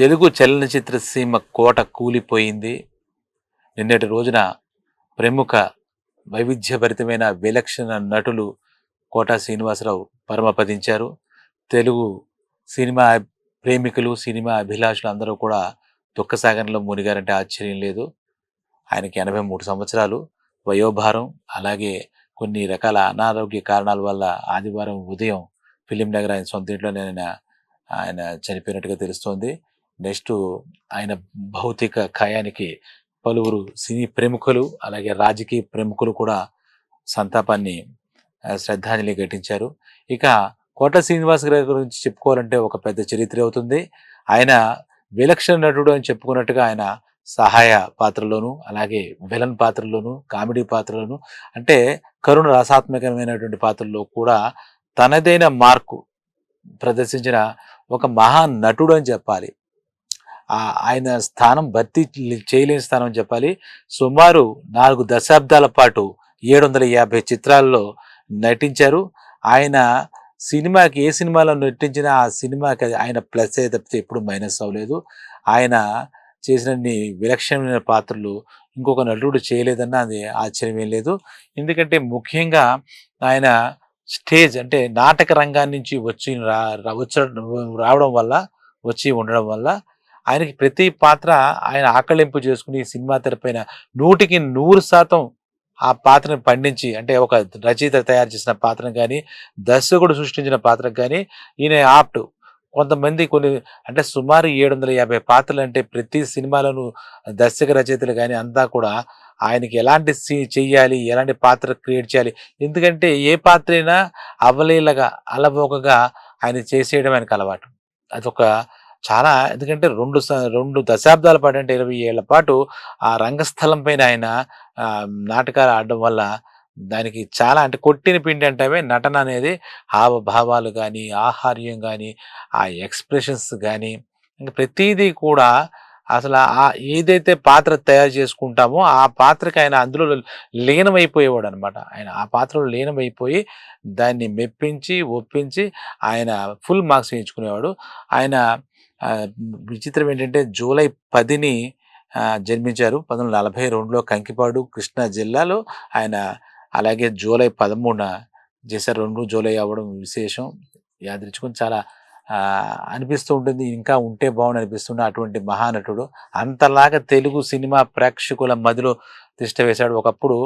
తెలుగు చలనచిత్ర సీమ కోట కూలిపోయింది. నిన్నటి రోజున ప్రముఖ వైవిధ్యభరితమైన విలక్షణ నటులు కోట శ్రీనివాసరావు పరమపదించారు. తెలుగు సినిమా ప్రేమికులు సినిమా అభిలాషులు అందరూ కూడా దుఃఖసాగరంలో మునిగారంటే ఆశ్చర్యం లేదు. ఆయనకి ఎనభై మూడు సంవత్సరాలు. వయోభారం అలాగే కొన్ని రకాల అనారోగ్య కారణాల వల్ల ఆదివారం ఉదయం ఫిలిం నగర్ ఆయన సొంత ఇంట్లోనే ఆయన ఆయన చనిపోయినట్టుగా తెలుస్తోంది. నెక్స్ట్ ఆయన భౌతిక ఖయానికి పలువురు సినీ ప్రముఖులు అలాగే రాజకీయ ప్రముఖులు కూడా సంతాపాన్ని శ్రద్ధాంజలి ఘటించారు. ఇక కోట శ్రీనివాస్ గారి గురించి చెప్పుకోవాలంటే ఒక పెద్ద చరిత్ర అవుతుంది. ఆయన విలక్షణ నటుడు అని చెప్పుకున్నట్టుగా ఆయన సహాయ పాత్రలోను అలాగే విలన్ పాత్రలోను కామెడీ పాత్రలోను అంటే కరుణ రసాత్మకమైనటువంటి పాత్రల్లో కూడా తనదైన మార్కు ప్రదర్శించిన ఒక మహా నటుడు అని చెప్పాలి. ఆయన స్థానం భర్తీ చేయలేని స్థానం అని చెప్పాలి. సుమారు నాలుగు దశాబ్దాల పాటు ఏడు వందల యాభై చిత్రాల్లో నటించారు. ఆయన సినిమాకి ఏ సినిమాలో నటించినా ఆ సినిమాకి ఆయన ప్లస్ అయితే తప్పితే ఎప్పుడు మైనస్ అవ్వలేదు. ఆయన చేసినన్ని విలక్షణమైన పాత్రలు ఇంకొక నటుడు చేయలేదన్న అది ఆశ్చర్యం ఏం లేదు. ఎందుకంటే ముఖ్యంగా ఆయన స్టేజ్ అంటే నాటక రంగాన్ని నుంచి వచ్చి రా రా- వచ్చ- రావడం వల్ల వచ్చి ఉండడం వల్ల ఆయనకి ప్రతి పాత్ర ఆయన ఆకళింపు చేసుకుని సినిమా తెరపైన నూటికి నూరు శాతం ఆ పాత్రను పండించి అంటే ఒక రచయిత తయారు చేసిన పాత్రను కానీ దర్శకుడు సృష్టించిన పాత్రకు కానీ ఈయన ఆప్ట్. కొంతమంది కొన్ని అంటే సుమారు ఏడు వందల యాభై పాత్రలు అంటే ప్రతి సినిమాలోనూ దర్శక రచయితలు కానీ అంతా కూడా ఆయనకి ఎలాంటి సీ చెయ్యాలి ఎలాంటి పాత్ర క్రియేట్ చేయాలి ఎందుకంటే ఏ పాత్ర అయినా అవలీలగా అలవోకగా ఆయన చేసేయడం ఆయనకు అలవాటు. అదొక చాలా ఎందుకంటే రెండు స- రెండు దశాబ్దాల పాటు అంటే ఇరవై ఏళ్ళ పాటు ఆ రంగస్థలం పైన ఆయన నాటకాలు ఆడడం వల్ల దానికి చాలా అంటే కొట్టిన పిండి అంటే నటన అనేది హావభావాలు కానీ ఆహార్యం కానీ ఆ ఎక్స్ప్రెషన్స్ కానీ ఇంకా ప్రతిదీ కూడా అసలు ఆ ఏదైతే పాత్ర తయారు చేసుకుంటామో ఆ పాత్రకి ఆయన అందులో లీనమైపోయేవాడు అనమాట ఆయన ఆ పాత్రలో లీనమైపోయి దాన్ని మెప్పించి ఒప్పించి ఆయన ఫుల్ మార్క్స్ వేయించుకునేవాడు. ఆయన విచిత్రం ఏంటంటే జూలై పదిని జన్మించారు. పంతొమ్మిది వందల నలభై రెండులో కంకిపాడు కృష్ణా జిల్లాలో ఆయన అలాగే జూలై పదమూడున చేశారు రెండు జూలై అవ్వడం విశేషం. యాదృచ్ఛికం చాలా అనిపిస్తూ ఉంటుంది. ఇంకా ఉంటే బాగుండి అనిపిస్తుంది అటువంటి మహానటుడు. అంతలాగా తెలుగు సినిమా ప్రేక్షకుల మదిలో తిష్ట వేశాడు. ఒకప్పుడు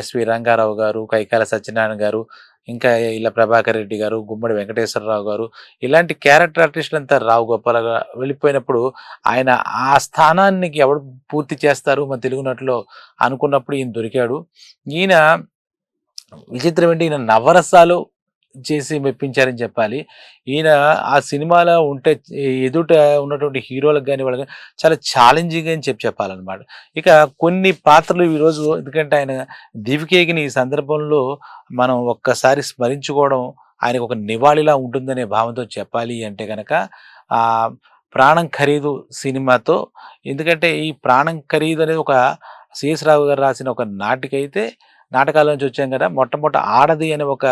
ఎస్వి రంగారావు గారు కైకాల సత్యనారాయణ గారు ఇంకా ఇలా ప్రభాకర్ రెడ్డి గారు గుమ్మడి వెంకటేశ్వరరావు గారు ఇలాంటి క్యారెక్టర్ ఆర్టిస్టులు అంతా రావు గోపాల వెళ్ళిపోయినప్పుడు ఆయన ఆ స్థానానికి ఎవడు పూర్తి చేస్తారు? మన తెలుగు నటులో అనుకున్నప్పుడు ఈయన దొరికాడు. ఈయన విచిత్రం ఏంటి ఈయన నవరసాలు చేసి మెప్పించారని చెప్పాలి. ఈయన ఆ సినిమాలో ఉంటే ఎదుట ఉన్నటువంటి హీరోలకు కానీ వాళ్ళకి చాలా ఛాలెంజింగ్ అని చెప్పి చెప్పాలన్నమాట. ఇక కొన్ని పాత్రలు ఈరోజు ఎందుకంటే ఆయన దివికేగిని ఈ సందర్భంలో మనం ఒక్కసారి స్మరించుకోవడం ఆయనకు ఒక నివాళిలా ఉంటుందనే భావంతో చెప్పాలి అంటే కనుక ప్రాణం ఖరీదు సినిమాతో ఎందుకంటే ఈ ప్రాణం ఖరీదు అనేది ఒక శేషరావు రావు గారు రాసిన ఒక నాటికైతే నాటకాల నుంచి వచ్చాం కదా మొట్టమొదట ఆడది అనే ఒక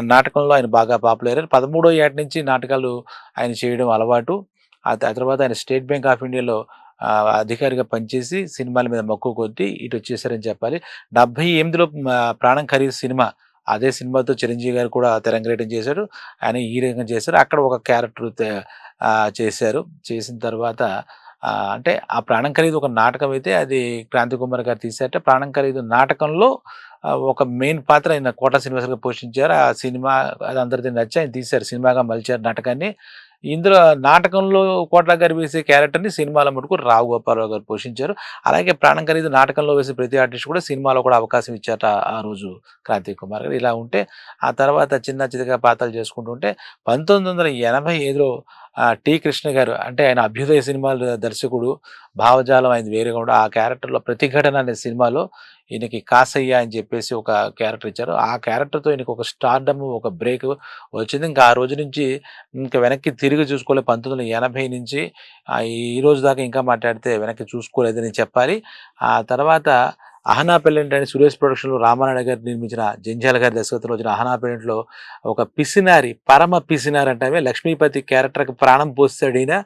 నాటకంలో ఆయన బాగా పాపులర్ అయ్యారు. పదమూడో ఏట నుంచి నాటకాలు ఆయన చేయడం అలవాటు. ఆ తర్వాత ఆయన స్టేట్ బ్యాంక్ ఆఫ్ ఇండియాలో అధికారిగా పనిచేసి సినిమాల మీద మక్కువ కొద్దీ ఇటు వచ్చేసారని చెప్పాలి. డెబ్బై ఎనిమిదిలో ప్రాణం ఖరీదు సినిమా అదే సినిమాతో చిరంజీవి గారు కూడా తెరంగేటం చేశారు. ఆయన ఈ రకంగా చేశారు. అక్కడ ఒక క్యారెక్టర్ చేశారు. చేసిన తర్వాత అంటే ఆ ప్రాణం ఖరీదు ఒక నాటకం అయితే అది క్రాంతి కుమార్ గారు తీశారట. ప్రాణం ఖరీదు నాటకంలో ఒక మెయిన్ పాత్ర ఆయన కోట శ్రీనివాస్ గారు పోషించారు. ఆ సినిమా అది అందరికీ నచ్చి ఆయన తీశారు. సినిమాగా మలిచారు నాటకాన్ని. ఇందులో నాటకంలో కోట్ల గారు వేసే క్యారెక్టర్ని సినిమాలో మటుకు రావు గోపాలరావు గారు పోషించారు. అలాగే ప్రాణం ఖరీదు నాటకంలో వేసే ప్రతి ఆర్టిస్ట్ కూడా సినిమాలో కూడా అవకాశం ఇచ్చారట ఆ రోజు క్రాంతి కుమార్ గారు. ఇలా ఉంటే ఆ తర్వాత చిన్న చిన్నగా పాత్రలు చేసుకుంటుంటే పంతొమ్మిది వందల ఎనభై ఐదులో టి కృష్ణ గారు అంటే ఆయన అభ్యుదయ సినిమాల దర్శకుడు భావజాలం ఆయన వేరేగా ఉండడం ఆ క్యారెక్టర్లో ప్రతిఘటన అనే సినిమాలో ఈయనకి కాసయ్య అని చెప్పేసి ఒక క్యారెక్టర్ ఇచ్చారు. ఆ క్యారెక్టర్తో ఈయనకి ఒక స్టార్డమ్ ఒక బ్రేక్ వచ్చింది. ఇంకా ఆ రోజు నుంచి ఇంకా వెనక్కి తిరిగి చూసుకోలేదు పంతొమ్మిది వందల ఎనభై నుంచి ఈ రోజు దాకా ఇంకా మాట్లాడితే వెనక్కి చూసుకోలేదని చెప్పాలి. ఆ తర్వాత అహనా పెళ్ళంట్ అని సురేష్ ప్రొడక్షన్లో రామానాయుడు గారు నిర్మించిన జంజాల గారి దర్శకత్వంలో వచ్చిన అహనా ఒక పిసినారి పరమ పిసినారి అంటే లక్ష్మీపతి క్యారెక్టర్కి ప్రాణం పోస్తాడు ఈయన.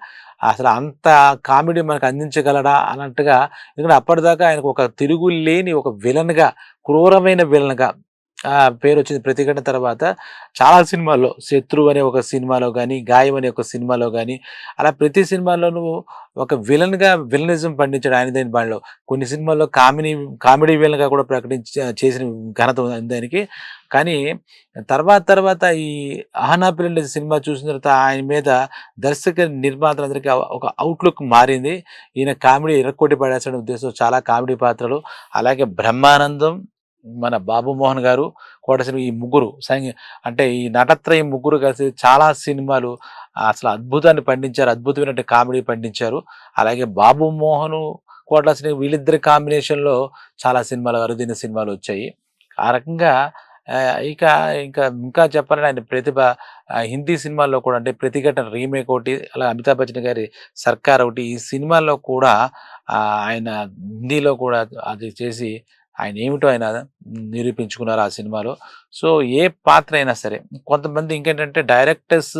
అసలు అంత కామెడీ మనకు అందించగలడా అన్నట్టుగా ఎందుకంటే అప్పటిదాకా ఆయనకు ఒక తిరుగు లేని ఒక విలన్గా క్రూరమైన విలన్గా ఆ పేరు వచ్చింది ప్రతిఘటన తర్వాత. చాలా సినిమాల్లో శత్రు అనే ఒక సినిమాలో కానీ గాయం అనే ఒక సినిమాలో కానీ అలా ప్రతి సినిమాలోనూ ఒక విలన్గా విలనిజం పండించాడు ఆయన దాని బాణలో. కొన్ని సినిమాల్లో కామెడీ కామెడీ విలన్గా కూడా ప్రకటించి చేసిన ఘనత ఉంది దానికి. కానీ తర్వాత తర్వాత ఈ అహనా పిల్లల సినిమా చూసిన తర్వాత ఆయన మీద దర్శక నిర్మాతలందరికీ ఒక అవుట్లుక్ మారింది. ఈయన కామెడీ ఇరక్కొట్టి పడేసిన ఉద్దేశం చాలా కామెడీ పాత్రలు అలాగే బ్రహ్మానందం మన బాబు మోహన్ గారు కోటశ్రీ ఈ ముగ్గురు అంటే ఈ నటత్రయం ముగ్గురు కలిసి చాలా సినిమాలు అసలు అద్భుతాన్ని పండించారు అద్భుతమైన కామెడీ పండించారు. అలాగే బాబు మోహన్ కోటశ్రీ వీళ్ళిద్దరి కాంబినేషన్లో చాలా సినిమాలు అరుదైన సినిమాలు వచ్చాయి. ఆ రకంగా ఇక ఇంకా ఇంకా చెప్పాలంటే ఆయన ప్రతిభ హిందీ సినిమాల్లో కూడా అంటే ప్రతిఘటన రీమేక్ ఒకటి అలా అమితాబ్ బచ్చన్ గారి సర్కార్ ఒకటి ఈ సినిమాల్లో కూడా ఆయన హిందీలో కూడా అది చేసి ఆయన ఏమిటో ఆయన నిరూపించుకున్నారు ఆ సినిమాలో. సో ఏ పాత్ర అయినా సరే కొంతమంది ఇంకేంటంటే డైరెక్టర్స్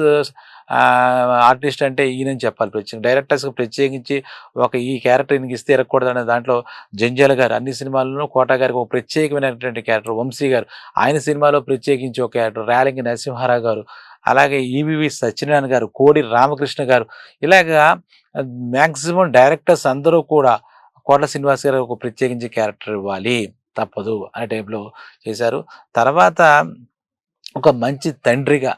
ఆర్టిస్ట్ అంటే ఈయనని చెప్పాలి. ప్రత్యేకంగా డైరెక్టర్స్కి ప్రత్యేకించి ఒక ఈ క్యారెక్టర్ ఈయనకి ఇస్తే ఎరగకూడదు అనే దాంట్లో జంజాల గారు అన్ని సినిమాల్లోనూ కోట గారికి ఒక ప్రత్యేకమైనటువంటి క్యారెక్టర్ వంశీ గారు ఆయన సినిమాలో ప్రత్యేకించి ఒక క్యారెక్టర్ రేలంగి నరసింహారావు గారు అలాగే ఈవివి సత్యనారాయణ గారు కోడి రామకృష్ణ గారు ఇలాగా మ్యాక్సిమం డైరెక్టర్స్ అందరూ కూడా కోట్ల శ్రీనివాస్ గారు ఒక ప్రత్యేకించి క్యారెక్టర్ ఇవ్వాలి. తప్పదు అనే టైంలో చేశారు. తర్వాత ఒక మంచి తండ్రిగా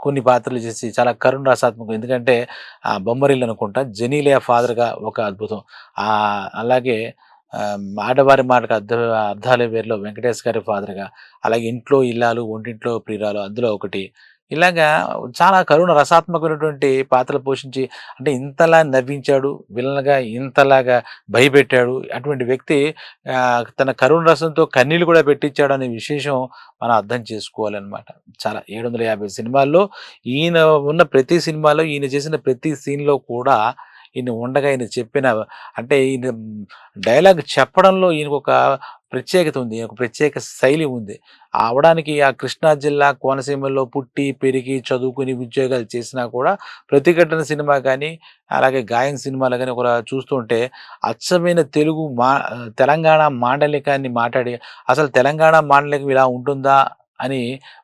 కొన్ని పాత్రలు చేసి చాలా కరుణ రసాత్మకం. ఎందుకంటే ఆ బొమ్మరిల్లు అనుకుంటా జెనీలియా ఫాదర్గా ఒక అద్భుతం. అలాగే ఆడవారి మాటకు అర్థ అర్థాలే వేరులో వెంకటేష్ గారి ఫాదర్గా అలాగే ఇంట్లో ఇల్లాలు ఒంటింట్లో ప్రియురాలు అందులో ఒకటి. ఇలాగా చాలా కరుణ రసాత్మకమైనటువంటి పాత్రలు పోషించి అంటే ఇంతలా నవ్వించాడు విలన్గా ఇంతలాగా భయపెట్టాడు అటువంటి వ్యక్తి తన కరుణ రసంతో కన్నీళ్ళు కూడా పెట్టించాడు అనే విశేషం మనం అర్థం చేసుకోవాలన్నమాట. చాలా ఏడు వందల యాభై సినిమాల్లో ఈయన ఉన్న ప్రతి సినిమాలో ఈయన చేసిన ప్రతి సీన్లో కూడా ఈయన ఉండగా ఈయన చెప్పిన అంటే ఈయన డైలాగ్ చెప్పడంలో ఈయనకు ఒక ప్రత్యేకత ఉంది ఒక ప్రత్యేక శైలి ఉంది. అవడానికి ఆ కృష్ణా జిల్లా కోనసీమలో పుట్టి పెరిగి చదువుకుని ఉద్యోగాలు చేసినా కూడా ప్రతిఘటన సినిమా కానీ అలాగే గాయం సినిమాలు కానీ ఒక చూస్తుంటే అచ్చమైన తెలుగు మా తెలంగాణ మాండలికాన్ని మాట్లాడి అసలు తెలంగాణ మాండలికం ఇలా ఉంటుందా అని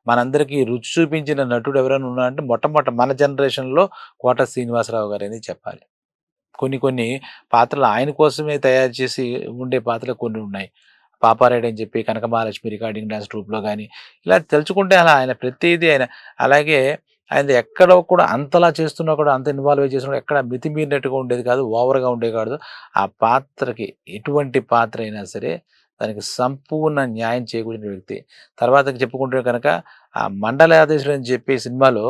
మనందరికీ రుచి చూపించిన నటుడు ఎవరైనా ఉన్నారంటే మొట్టమొదట మన జనరేషన్లో కోట శ్రీనివాసరావు గారు అని చెప్పాలి. కొన్ని కొన్ని పాత్రలు ఆయన కోసమే తయారు చేసి ఉండే పాత్రలు కొన్ని ఉన్నాయి. పాపారాయుడు అని చెప్పి కనకమహాలక్ష్మి రికార్డింగ్ డాన్స్ ట్రూప్లో కానీ ఇలా తెలుసుకుంటే అలా ఆయన ప్రతిదీ ఆయన అలాగే ఆయన ఎక్కడో కూడా అంతలా చేస్తున్నా కూడా అంత ఇన్వాల్వ్ చేస్తున్నా ఎక్కడ మితిమీరినట్టుగా ఉండేది కాదు ఓవర్గా ఉండేది కాదు. ఆ పాత్రకి ఎటువంటి పాత్ర అయినా సరే దానికి సంపూర్ణ న్యాయం చేకూరిన వ్యక్తి. తర్వాత చెప్పుకుంటే కనుక ఆ మండలాధీశుడు అని చెప్పి సినిమాలో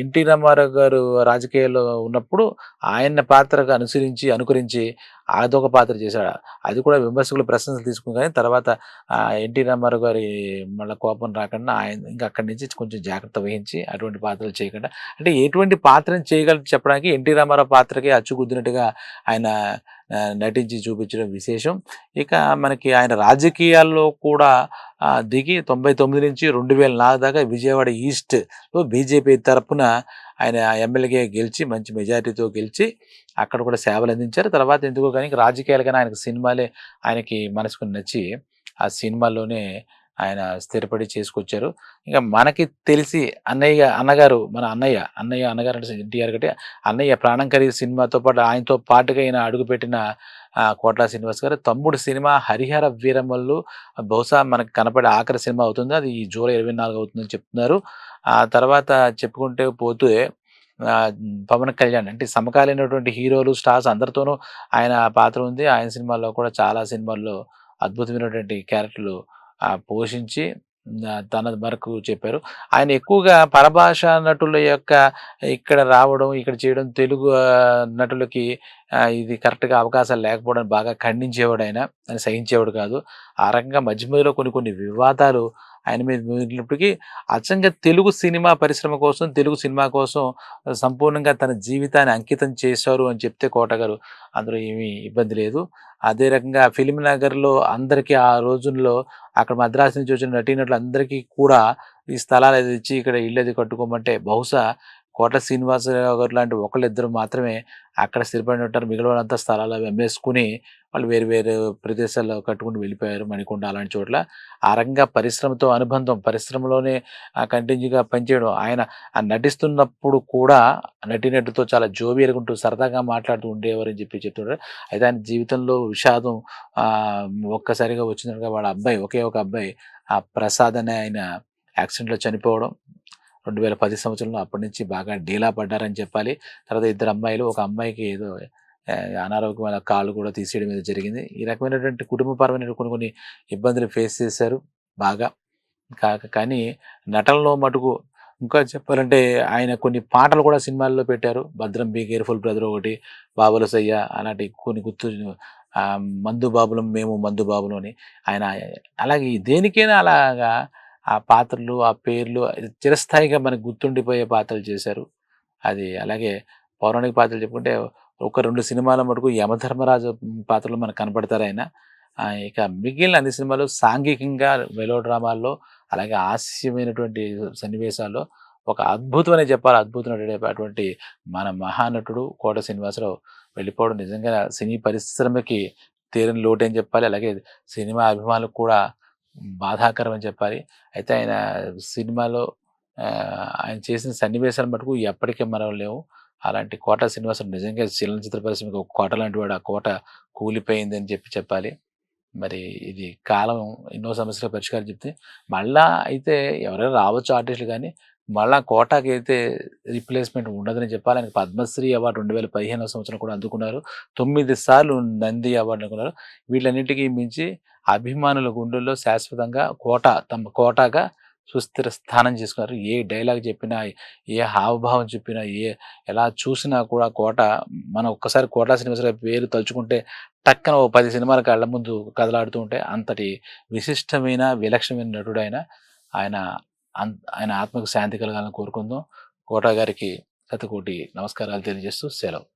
ఎన్టీ రామారావు గారు రాజకీయాల్లో ఉన్నప్పుడు ఆయన పాత్రకు అనుసరించి అనుకరించి అదొక పాత్ర చేశాడు. అది కూడా విమర్శకులు ప్రశంసలు తీసుకుని కానీ తర్వాత ఎన్టీ రామారావు గారి మళ్ళీ కోపం రాకుండా ఆయన ఇంకా అక్కడి నుంచి కొంచెం జాగ్రత్త వహించి అటువంటి పాత్రలు చేయకుండా అంటే ఎటువంటి పాత్రను చేయగలరు చెప్పడానికి ఎన్టీ రామారావు పాత్రకి అచ్చుకుద్దినట్టుగా ఆయన నటించి చూపించడం విశేషం. ఇక మనకి ఆయన రాజకీయాల్లో కూడా దిగి తొంభై తొమ్మిది నుంచి రెండు వేల నాలుగు దాకా విజయవాడ ఈస్ట్లో బీజేపీ తరపున ఆయన ఎమ్మెల్యేగా గెలిచి మంచి మెజారిటీతో గెలిచి అక్కడ కూడా సేవలు అందించారు. తర్వాత ఎందుకో కానీ రాజకీయాలు కానీ ఆయనకు సినిమాలే ఆయనకి మనసుకు నచ్చి ఆ సినిమాల్లోనే ఆయన స్థిరపడి చేసుకొచ్చారు. ఇంకా మనకి తెలిసి అన్నయ్య అన్నగారు మన అన్నయ్య అన్నయ్య అన్నగారు అంటే ఎన్టీఆర్ గట్టి అన్నయ్య ప్రాణం ఖరీదు సినిమాతో పాటు ఆయనతో పాటుగా ఆయన అడుగుపెట్టిన కోట్ల శ్రీనివాస్ గారు తమ్ముడు సినిమా హరిహర వీరమల్లు బహుశా మనకు కనపడే ఆఖరి సినిమా అవుతుంది. అది ఈ జూలై ఇరవై నాలుగు అవుతుందని చెప్తున్నారు. ఆ తర్వాత చెప్పుకుంటే పోతే పవన్ కళ్యాణ్ అంటే సమకాలీనటువంటి హీరోలు స్టార్స్ అందరితోనూ ఆయన పాత్ర ఉంది. ఆయన సినిమాల్లో కూడా చాలా సినిమాల్లో అద్భుతమైనటువంటి క్యారెక్టర్లు పోషించి తన వరకు చెప్పారు. ఆయన ఎక్కువగా పరభాష నటుల యొక్క ఇక్కడ రావడం ఇక్కడ చేయడం తెలుగు నటులకి ఇది కరెక్ట్గా అవకాశాలు లేకపోవడం బాగా ఖండించేవాడు ఆయన. ఆయన సహించేవాడు కాదు. ఆ రకంగా మధ్య మధ్యలో కొన్ని కొన్ని వివాదాలు ఆయన మీద మిగిలినప్పటికీ అచ్చంగా తెలుగు సినిమా పరిశ్రమ కోసం తెలుగు సినిమా కోసం సంపూర్ణంగా తన జీవితాన్ని అంకితం చేశారు అని చెప్తే కోటగారు. అందులో ఏమీ ఇబ్బంది లేదు. అదే రకంగా ఫిలిం నగర్లో అందరికీ ఆ రోజుల్లో అక్కడ మద్రాసు నుంచి వచ్చిన నటీనటులు అందరికీ కూడా ఈ స్థలాలు అది ఇచ్చి ఇక్కడ ఇల్లు అది కట్టుకోమంటే బహుశా కోట శ్రీనివాసరావు గారు లాంటి ఒకళ్ళిద్దరు మాత్రమే అక్కడ స్థిరపడి ఉంటారు. మిగిలిన వాళ్ళంతా స్థలాలు అవి అమ్మేసుకుని వాళ్ళు వేరు వేరు ప్రదేశాల్లో కట్టుకుని వెళ్ళిపోయారు మణికొండ అలాంటి చోట్ల. ఆ రకంగా పరిశ్రమతో అనుబంధం పరిశ్రమలోనే కంటిన్యూగా పనిచేయడం ఆయన నటిస్తున్నప్పుడు కూడా నటినట్టుతో చాలా జోబియలుకుంటూ సరదాగా మాట్లాడుతూ ఉండేవారని చెప్పి చెప్తుంటారు. అయితే ఆయన జీవితంలో విషాదం ఒక్కసారిగా వచ్చినట్టుగా వాళ్ళ అబ్బాయి ఒకే ఒక అబ్బాయి ఆ ప్రసాద్ అనే ఆయన యాక్సిడెంట్లో చనిపోవడం రెండు వేల పది సంవత్సరంలో అప్పటి నుంచి బాగా డీలా పడ్డారని చెప్పాలి. తర్వాత ఇద్దరు అమ్మాయిలు ఒక అమ్మాయికి ఏదో అనారోగ్యమైన కాళ్ళు కూడా తీసేయడం మీద జరిగింది. ఈ రకమైనటువంటి కుటుంబపరమైన కొన్ని కొన్ని ఇబ్బందులు ఫేస్ చేశారు బాగా. కాక కానీ నటనలో మటుకు ఇంకా చెప్పాలంటే ఆయన కొన్ని పాటలు కూడా సినిమాల్లో పెట్టారు. భద్రం బీ కేర్ఫుల్ బ్రదర్ ఒకటి బాబుల సయ్య అలాంటి కొన్ని గుర్తు మందు బాబులం మేము మందు బాబులు అని. ఆయన అలాగే దేనికైనా అలాగా ఆ పాత్రలు ఆ పేర్లు చిరస్థాయిగా మనకు గుర్తుండిపోయే పాత్రలు చేశారు. అది అలాగే పౌరాణిక పాత్రలు చెప్పుకుంటే ఒక రెండు సినిమాల మటుకు యమధర్మరాజు పాత్రలు మనకు కనపడతారు ఆయన. ఇక మిగిలిన అన్ని సినిమాలు సాంఘికంగా మెలో డ్రామాల్లో అలాగే హాస్యమైనటువంటి సన్నివేశాల్లో ఒక అద్భుతమనే చెప్పాలి. అద్భుతమైనటువంటి మన మహానటుడు కోట శ్రీనివాసరావు వెళ్ళిపోవడం నిజంగా సినీ పరిశ్రమకి తీరని లోటు అని చెప్పాలి. అలాగే సినిమా అభిమానులకు కూడా బాధాకరం అని చెప్పాలి. అయితే ఆయన సినిమాలో ఆయన చేసిన సన్నివేశాలు మటుకు ఎప్పటికీ మరవలేవు. అలాంటి కోట శ్రీనివాసం నిజంగా చలనచిత్ర పరిశ్రమకి ఒక కోట లాంటి వాడు. ఆ కోట కూలిపోయింది అని చెప్పి చెప్పాలి. మరి ఇది కాలం ఎన్నో సమస్యల పరిష్కారం చెప్తే మళ్ళా అయితే ఎవరైనా రావచ్చు ఆర్టిస్టులు కానీ మళ్ళా కోటాకి అయితే రిప్లేస్మెంట్ ఉండదని చెప్పాలి ఆయనకి పద్మశ్రీ అవార్డు రెండు వేల పదిహేనవ సంవత్సరం కూడా అందుకున్నారు. తొమ్మిది సార్లు నంది అవార్డు అందుకున్నారు. వీటన్నిటికీ మించి అభిమానుల గుండెల్లో శాశ్వతంగా కోట తమ కోటాగా సుస్థిర స్థానం చేసుకున్నారు. ఏ డైలాగ్ చెప్పినా ఏ హావభావం చెప్పినా ఏ ఎలా చూసినా కూడా కోట మనం ఒక్కసారి కోటా సినిమాస్ పేరు తలుచుకుంటే టక్కన ఓ పది సినిమాల కళ్ళ ముందు కదలాడుతూ ఉంటే అంతటి విశిష్టమైన విలక్షణమైన నటుడు ఆయన ఆయన ఆయన ఆత్మకు శాంతి కలగాలని కోరుకుందాం. కోటా గారికి శతకోటి నమస్కారాలు తెలియజేస్తూ సెలవు.